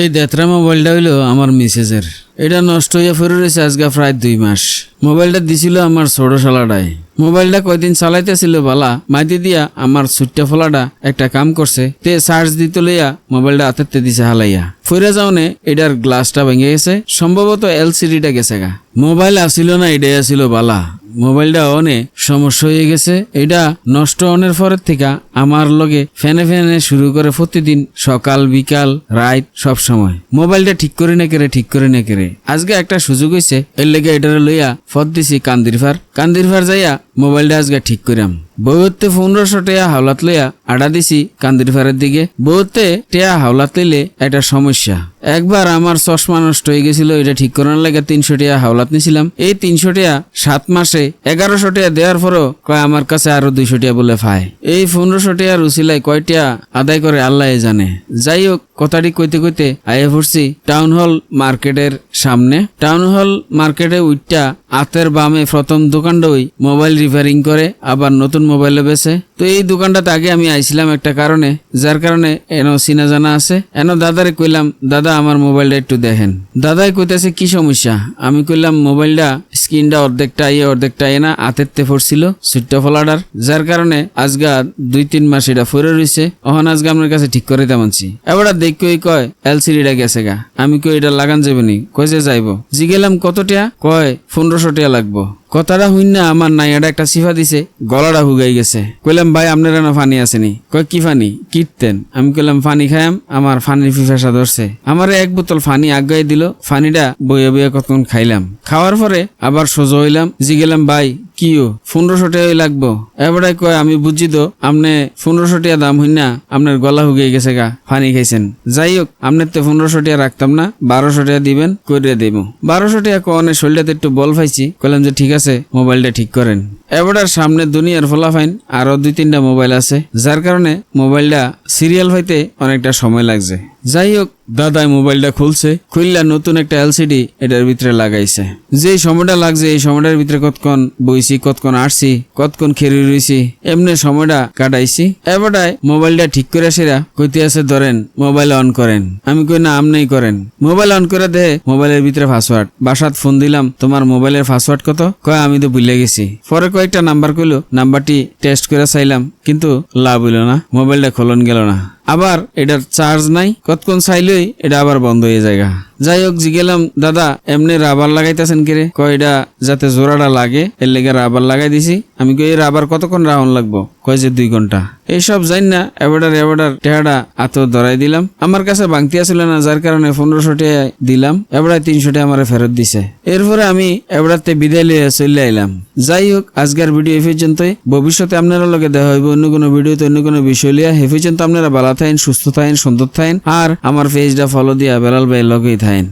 এই দেতরা মোবাইলটা হইল আমার মিসেজের এটা নষ্ট হয়ে ফিরে রয়েছে আজকে প্রায় দুই মাস। মোবাইলটা দিছিল আমার ছোট শালাটাই। মোবাইলটা কয়দিন চালাইতেছিল বালা, মাইতি দিয়া আমার ছুট্টা ফলাটা একটা কাম করছে, তে চার্জ দিতে লইয়া মোবাইলটা হাতেতে দিছে হালাইয়া। ফিরে যাওনে এটার গ্লাসটা ভেঙে গেছে, সম্ভবত এলসিডিটা গেছে গা। মোবাইল আসিল না, এটাই আসিল বালা। মোবাইলটা অনে সমস্যা হয়ে গেছে। এটা নষ্ট অনের পরের থেকে আমার লগে ফ্যানে ফ্যানে শুরু করে প্রতিদিন সকাল, বিকাল, রাত, সব সময়। মোবাইলটা ঠিক করে না কেড়ে ঠিক করে না কেরে আজকে একটা সুযোগ হয়েছে এর লেগে এটারে লইয়া ফত দিছি কান্দির ফার কান্দির ফার যাইয়া মোবাইলটা আজকে ঠিক করাম বউতে পনেরোশো টেয়া হাওলাত লইয়া আডা দিছি কান্দির ফারের দিকে। বউতে টেয়া হাওলাত লইলে এটা সমস্যা। একবার আমার চশমা নষ্ট হয়ে গেছিল, এটা ঠিক করার লাগে তিনশো টিয়া হাওলাত নিছিলাম। এই তিনশো টিয়া সাত মাসে এগারোশো টিয়া দেওয়ার পরও কয় আমার কাছে আরও দুইশো টিয়া বলে ফায় এই পনেরোশো টিয়ার উচিলায় কয়টিয়া আদায় করে আল্লাহ জানে। যাই হোক, কথাটি কইতে কইতে আইয়া পড়ছি টাউন হল মার্কেটের সামনে। টাউন হল মার্কেটে উইটা আতের বামে প্রথম দোকানডই মোবাইল রিপেয়ারিং করে আবার নতুন মোবাইলে বেছে তো এই দোকানটাতে আগে আমি আইছিলাম একটা কারণে, যার কারণে এন চিনা জানা আছে। এন দাদারে কইলাম, দাদা, আমার মোবাইলটা একটু দেখেন। দাদাই কইতেছে, কি সমস্যা? আমি কইলাম, মোবাইলটা স্ক্রিনটা অর্ধেকটা ইয়ে অর্ধেকটা এ না আতেরতে পড়ছিল সুইটটা ফলাডার। যার কারণে আজগা দুই তিন মাস এটা ফরে রইছে। অহন আজকে আপনার কাছে ঠিক করে তেমনছি এবার দেখি কয় এলসিডিটা গেছে গা। আমি কই, এটা লাগান যাবে নি কই যে যাইব? জিগেলাম কত টিয়া কয়, পনেরোশো টিয়া লাগবো। কথাটা হইন না আমার নাইয়াটা একটা সিফা দিছে, গলাটা হুগাই গেছে। কইলাম, ভাই, আপনার এনে ফানি আসেনি কয়, কি ফানি? কিটতেন আমি কইলাম, ফানি খাইয়াম, আমার ফানির ফিফাসা ধরছে। আমার এক বোতল ফানি আগাই দিল, ফানিটা বইয়া বইয়া কতক্ষণ খাইলাম। খাওয়ার পরে আবার সোজা হইলাম জি গেলাম ভাই কিও পনেরোশো লাগবো। এবারে কয়, আমি বুঝছি তো, আপনি পনেরোশো দাম হইন না আপনার গলা হুগিয়ে গেছে গা, ফানি খাইছেন। যাই হোক, আপনার তো পনেরোশো রাখতাম না, বারোশো দিবেন করে দেব। বারোশো কনে শরীরটাতে একটু বল পাইছি, কইলাম যে, ঠিক আছে মোবাইলটা ঠিক করেন। এবার সামনে দুনিয়ার ফলাফাইন আরও দুই তিনটা মোবাইল আছে, যার কারণে মোবাইলটা সিরিয়াল হইতে অনেকটা সময় লাগছে। যাই হোক, দাদাই মোবাইলটা খুলছে, খুললা নতুন একটা এলসিডি এটার ভিতরে লাগাইছে। যে সময়টা লাগছে, এই সময়টার ভিতরে কতক্ষণ বইছি, কতক্ষণ আসছি কতক্ষণ খেরি রইছি, এমনি সময়টা কাটাইছি। এবারটায় মোবাইলটা ঠিক করে সেরা, কইতে আছে ধরেন, মোবাইল অন করেন। আমি কই না আমনেই করেন। মোবাইল অন করে দে, মোবাইলের ভিতরে পাসওয়ার্ড বাসাত ফোন দিলাম, তোমার মোবাইলের পাসওয়ার্ড কত? কয়, আমি তো ভুলে গেছি। পরে কয়েকটা নাম্বার কইলো, নাম্বারটি টেস্ট করে চাইলাম, কিন্তু লাভ হইল না, মোবাইলটা খোলন গেল না। আবার এটার চার্জ নাই। কতক্ষণ চাইলেই এটা আবার বন্ধ হয়ে যায় যাই হোক জিগেলাম, দাদা, এমনি রাবার লাগাইতেছেন কিরে? কয়, এটা যাতে জোড়াটা লাগে, এর লেগে রাবার লাগাই দিছি। আমি কই রাবার কতক্ষণ রাহন লাগবো? কয় যে, দুই ঘণ্টা। এইসব জানি না এবাডার এবাডার টেহাটা আত ধরাই দিলাম। আমার কাছে বাংতি আসলে না, যার কারণে পনেরোশো টাকা দিলাম। এবারে তিনশো টাকা আমার ফেরত দিছে। এরপরে আমি এবারতে বিদায় লিয়ে চলে আইলাম। যাই হোক আজকের ভিডিও এ পর্যন্তই। ভবিষ্যতে আপনারা লগে দেখা হইব অন্য কোনো ভিডিওতে, অন্য কোনো বিষয় লিয়া হে পর্যন্ত আপনারা ভালো থাকেন, সুস্থ থাকেন, সুন্দর থাকেন। আর আমার পেজটা ফলো দিয়া বেলাল ভাই লগেই থাকেন